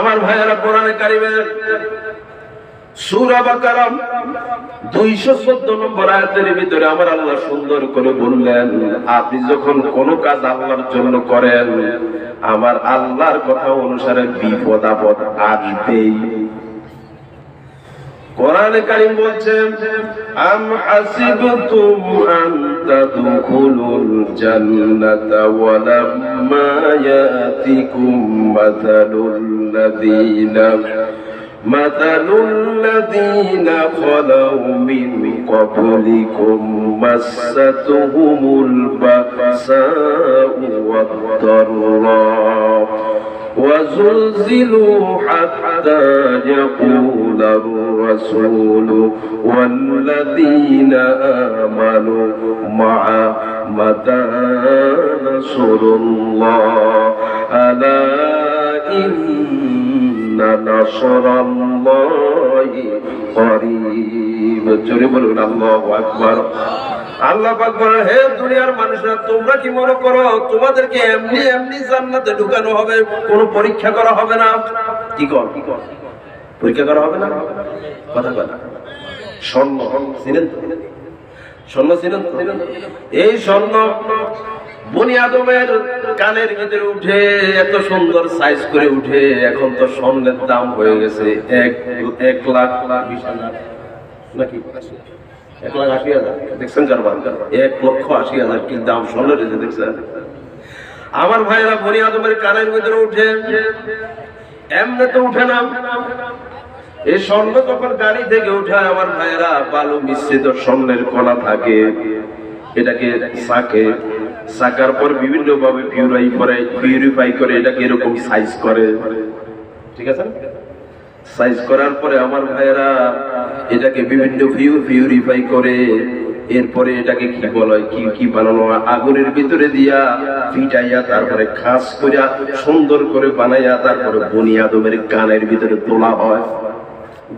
আমার ভাইয়েরা কোরআনে কারিমের সূরা বাকারা 214 নম্বর আয়াতের ভিতরে আমার আল্লাহ সুন্দর করে বললেন, আপনি যখন কোন কাজ আল্লাহর জন্য করেন, আমার আল্লাহর কথা অনুসারে বিপদ আপদ আসবেই। কোরআনে কারীম বলছেন, আম হাসিবতুম আন تدخلوا الجنة ولما يأتكم مثل الذين مثل الذين خلوا من قبلكم مستهم البأساء والضراء وزلزلوا حتى يقول الرسول والذين آمنوا مع متى نصر الله؟ ألا إن نصر الله قريب. جرب الله أكبر. আল্লাহ পাক হে দুনিয়ার মানুষরা, তোমরা কি মনে করো, তোমাদেরকে এমনি এমনি জান্নাতে ঢুকানো হবে? কোনো পরীক্ষা করা হবে না? কি কর? কি কর পরীক্ষা করা হবে না? কথা কথা স্বর্ণ চিনেন স্বর্ণ চিনেন তো। এই স্বর্ণ বনি আদমের কানের ভিতরে উঠে এত সুন্দর সাইজ করে উঠে, এখন তো স্বর্ণের দাম হয়ে গেছে এক এক লাখ বিশ হাজার। নাকি? এক লাখ আশি হাজার। দেখছেন কারবার এক লক্ষ আশি হাজার, কি দাম স্বর্ণের এই যে দেখছেন? আমার ভাইরা বনি আদমের কানের ভিতরে উঠে, এমনি তো উঠে না। এই স্বর্ণ যখন গাড়ি থেকে উঠায় আমার ভাইয়েরা, বালু মিশ্রিত স্বর্ণের কণা থাকে। এটাকে সাকে। সাকার পর বিভিন্ন ভাবে পিউরাই করে পিউরিফাই করে এটাকে এরকম সাইজ করে। ঠিক আছে? সাইজ করার পরে আমার ভাইয়েরা এটাকে বিভিন্ন ভিউ পিউরিফাই করে, এরপরে এটাকে কি বলা, কি কি বানানো, আগুনের ভিতরে দিয়া ফিটাইয়া, তারপরে খাস করিয়া, সুন্দর করে বানাইয়া, তারপরে বনিয়াদমের কানের ভিতরে তোলা হয়,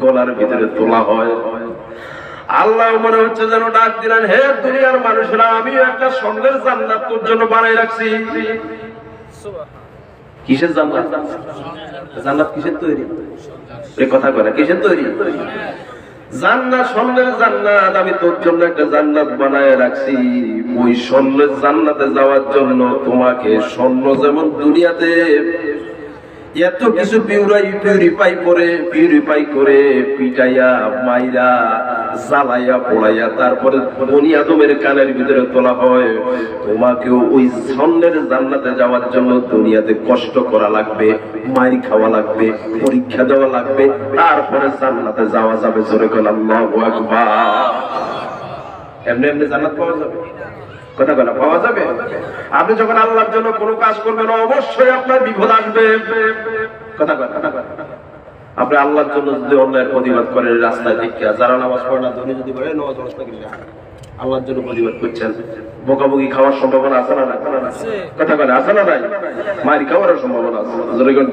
গলার ভিতরে তোলা হয়। আল্লাহ মনে হচ্ছে যেন ডাক দিলেন, হে দুনিয়ার মানুষরা, আমিও একটা স্বর্ণের জান্নাত তোর জন্য বানাই রাখছি। কিসের জান্নাত? জান্নাত কিসের তৈরি? এই কথা না, কিসের তৈরি? জান্নাত, স্বর্ণের জান্নাত, আমি তোর জন্য একটা জান্নাত বানায় রাখছি। ওই স্বর্ণের জান্নাতে যাওয়ার জন্য তোমাকে স্বর্ণ যেমন দুনিয়াতে এত কিছু পিউরাই পিউরিফাই করে পিউরিফাই করে, পিটাইয়া, মাইরা, জ্বালাইয়া, পোড়াইয়া, তারপরে বনি আদমের কানের ভিতরে তোলা হয়। তোমাকেও ওই স্বর্ণের জান্নাতে যাওয়ার জন্য দুনিয়াতে কষ্ট করা লাগবে, মাইর খাওয়া লাগবে, পরীক্ষা দেওয়া লাগবে, তারপরে জান্নাতে যাওয়া যাবে। জোরে আকবার। এমনি এমনি জান্নাত পাওয়া যাবে? কথা বলা, পাওয়া যাবে? আপনি যখন আল্লাহর জন্য কোনো কাজ করবেন, অবশ্যই আপনার বিপদ আসবে। কথা কথা। আপনি আল্লাহর জন্য যদি অন্যায়ের প্রতিবাদ করেন রাস্তায় দেখে যারা নামাজ পড়ে না, ধনী যদি বলে, নামাজ আল্লাহর জন্য প্রতিবাদ করছেন। বোকাবুকি খাওয়ার সম্ভাবনা আছে না কথা কথা আছে না নাই? মারি খাওয়ার সম্ভাবনা আছে।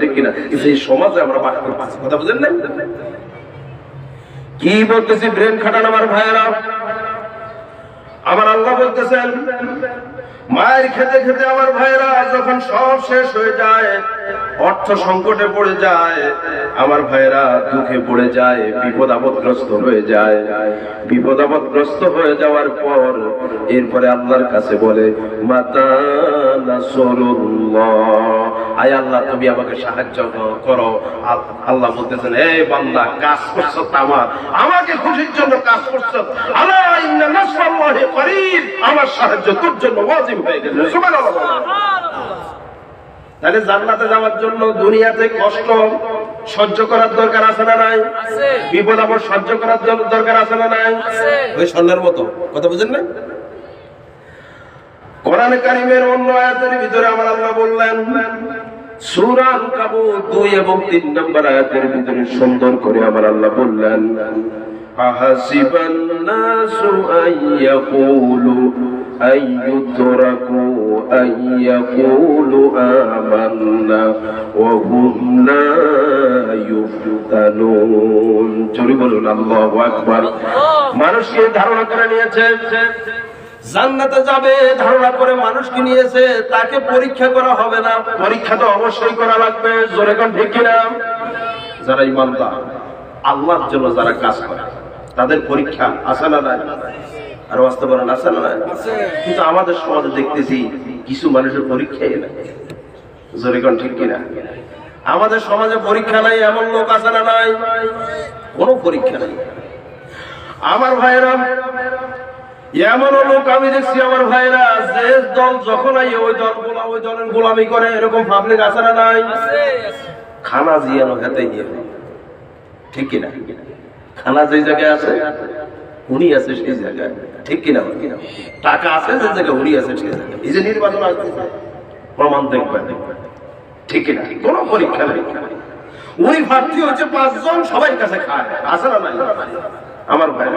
ঠিক কিনা? এই সমাজে আমরা বাস করতেছি কথা বুঝেন না কি বলতেছি, ব্রেন খাটান আমার ভাইয়েরা? আমার আল্লাহ বলতেছেন, মায়ের খেতে খেতে আমার ভাইরা যখন সব শেষ হয়ে যায়, অর্থ সংকটে পড়ে যায়, আমার ভাইরা দুঃখে পড়ে যায় বিপদ আপদগ্রস্ত হয়ে যায়। বিপদ আপদগ্রস্ত হয়ে যাওয়ার পর এরপরে আল্লাহর কাছে বলে, মাতা নাসরুল্লাহ। আয় আল্লাহ তুমি আমাকে সাহায্য করো। আল্লাহ বলতেছেন এই বান্দা কাজ করছ আমার। আমাকে খুশির জন্য কাজ করছ। আল্লাহ ইন্না নাসরাল্লাহি করিব। আমার সাহায্য তোর জন্য ওয়াজিব হয়ে গেছে। সুবহানাল্লাহ। তাহলে জান্নাতে যাওয়ার জন্য দুনিয়াতে কষ্ট সহ্য করার দরকার আছে না নাই? বিপদ আপদ সহ্য করার জন্য দরকার আছে না নাই? ওই স্বর্ণের মতো। কথা বুঝেন না? কোরআন কারিমের অন্য আয়াতের ভিতরে আমার আল্লাহ বললেন সূরা আনকাবুত 2 এবং 3 নম্বর আয়াতের ভিতরে সুন্দর করে আমার আল্লাহ বললেন মানুষকে ধারণা করে নিয়েছে জান্নাতে যাবে, ধারণা করে মানুষকে নিয়েছে, তাকে পরীক্ষা করা হবে না। পরীক্ষা তো অবশ্যই করা লাগবে, জোরে কোন ঠিক কিনা? যারা ইমানদার, আল্লাহর জন্য যারা কাজ করে, তাদের পরীক্ষা আসে না নাই? আর বাস্তব বাস্তবরণ আসে না নাই? কিন্তু আমাদের সমাজে দেখতেছি, কিছু মানুষের পরীক্ষাই নাই। জোরে কোন ঠিক কিনা? আমাদের সমাজে পরীক্ষা নাই, এমন লোক আছে না নাই? কোনো পরীক্ষা নাই। আমার ভাইরা এমন লোক আমি দেখছি আমার ভাইরা যে দল যখন আই ওই দল গোলা ওই দলের গোলামি করে এরকম পাবলিক আছে না নাই? খানা জিয়ানো হাতে গিয়ে ঠিক কিনা? খানা যে জায়গায় আছে উনি আছে সেই জায়গায়। ঠিক কিনা? টাকা আছে যে জায়গায় উনি আছে সেই জায়গায়। এই যে নির্বাচন আসতেছে প্রমাণ দেখবেন। ঠিক কিনা? কোনো পরীক্ষা নেই। উনি প্রার্থী হচ্ছে পাঁচজন সবাই কাছে খায়। আছে না নাই? আমার ভাই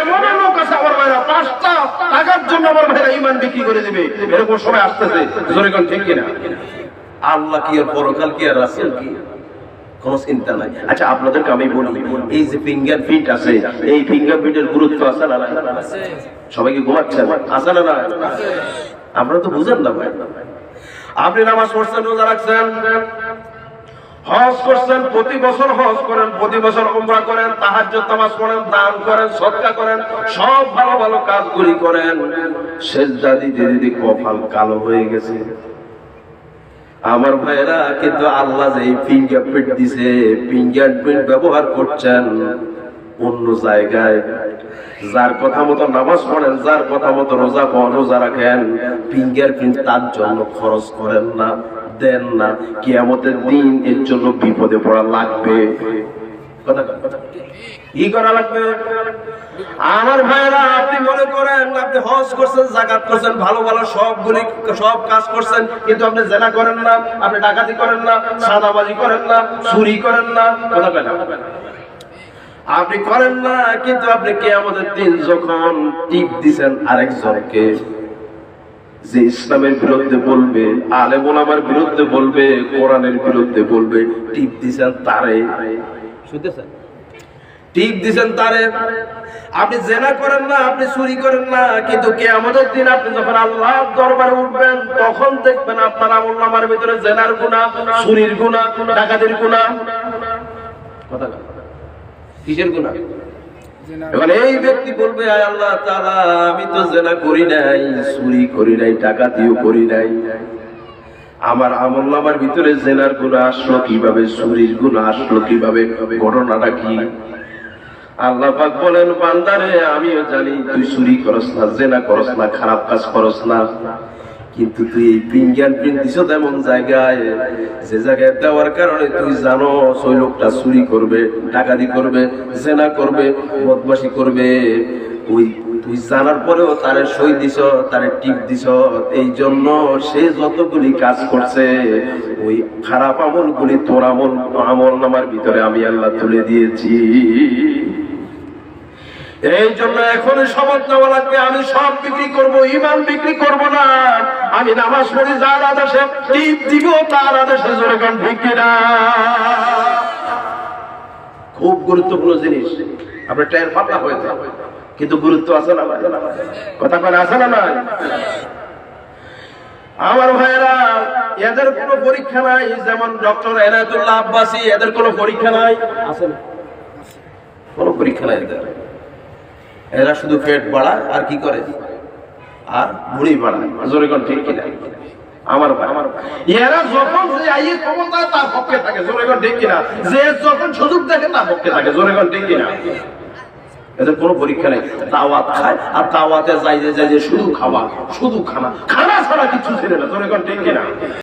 এমন লোক আছে আমার ভাইরা পাঁচটা টাকার জন্য আমার ভাইরা ইমান বিক্রি করে দিবে। এরকম সময় আসতেছে জোরে কোন ঠিক কিনা? আল্লাহ কি আর পরকাল কি আর রাসেল কি? কোন চিন্তা নাই। আচ্ছা আপনাদেরকে আমি বলি এই যে ফিঙ্গার প্রিন্ট আছে এই ফিঙ্গার প্রিন্টের গুরুত্ব আছে না সবাইকে ঘুমাচ্ছেন? আছে না না আপনারা তো বুঝেন না ভাই। আপনি নামাজ পড়ছেন রোজা রাখছেন। হজ করছেন, প্রতি বছর হজ করেন, প্রতি বছর উমরা করেন, তাহাজ্জুদ নামাজ পড়েন, দান করেন সদকা করেন, সব ভালো ভালো কাজগুলি করেন। সেজদা দিতে দিতে কপাল কালো হয়ে গেছে। আমার ভাইরা কিন্তু আল্লাহ যে ফিঙ্গার প্রিন্ট দিছে ফিঙ্গার প্রিন্ট ব্যবহার করছেন অন্য জায়গায়। যার কথা মতো নামাজ পড়েন, যার কথা মতো রোজা পান রোজা রাখেন ফিঙ্গার প্রিন্ট তার জন্য খরচ করেন না। দেন না। কিয়ামতের দিন এর জন্য বিপদে পড়া লাগবে। কি করা লাগবে? আমার ভাইরা, আপনি মনে করেন, আপনি হজ করছেন জাকাত করছেন, ভালো ভালো সবগুলি, সব কাজ করছেন, কিন্তু আপনি জেনা করেন না, আপনি ডাকাতি করেন না, সাদাবাজি করেন না, চুরি করেন না। কথা কয় আপনি করেন না, কিন্তু আপনি কে আমাদের দিন যখন টিপ দিছেন আরেকজনকে যে ইসলামের বিরুদ্ধে বলবে আলেম ওলামার বিরুদ্ধে বলবে কোরআনের বিরুদ্ধে বলবে টিপ দিছেন তারে। শুনতেছেন টিপ দিছেন তারে। আপনি জেনা করেন না আপনি চুরি করেন না কিন্তু কে আমাদের দিন আপনি যখন আল্লাহ দরবারে উঠবেন তখন দেখবেন আপনার আমল নামার ভিতরে জেনার গুণা চুরির গুণা ডাকাতির গুণা কথা। কিসের গুণা এবার এই ব্যক্তি বলবে আল্লাহ তাআলা, আমি তো জেনা করি নাই, চুরি করি নাই করি নাই। আমার আমল নামার ভিতরে জেনার গুণা আসলো কীভাবে, চুরির গুণা আসলো কীভাবে, ঘটনাটা কি? আল্লাহ পাক বলেন, বান্দারে, আমিও জানি তুই চুরি করস না, জেনা করস না, খারাপ কাজ করস না। কিন্তু তুই এই প্রিন্ট দিছ তেমন জায়গায়। যে জায়গায় দেওয়ার কারণে তুই জানো ওই লোকটা চুরি করবে, ডাকাতি করবে, জেনা করবে, বদমাশি করবে। ওই তুই জানার পরেও তারে সই দিস, তারে টিপ দিস। এই জন্য সে যতগুলি কাজ করছে, ওই খারাপ আমলগুলি তোর আমল আমল নামার ভিতরে আমি আল্লাহ তুলে দিয়েছি। এই জন্য এখনই শপথ নেওয়া লাগবে, আমি সব বিক্রি করব ইমান বিক্রি করব না। আমি নামাজ পড়ি, যার আদেশে টিপ দিব, তার আদেশে জোরে গান ঠিক না। খুব গুরুত্বপূর্ণ জিনিস। আপনার টায়ার ফাটা হয়ে কিন্তু গুরুত্ব আছে না? কথা করে আছে না নাই আমার ভাইয়েরা, এদের কোনো পরীক্ষা নাই, যেমন ডক্টর এনায়তুল্লাহ আব্বাসী, এদের কোনো পরীক্ষা নাই? আছে কোনো পরীক্ষা নাই এদের। এরা শুধু পেট বাড়ায়, আর কি করে? আর মুড়ি বাড়ায় জোরে কোন ঠিক কিনা? তার পক্ষে থাকে। জোরে যে যখন দেখে পক্ষে থাকে। এদের কোনো পরীক্ষা নেই। খায়, আর যাই যে যাই যে শুধু খাওয়া, শুধু খানা। খানা ছাড়া কিছু ছিল না। জোরে কোন ঠিক কিনা?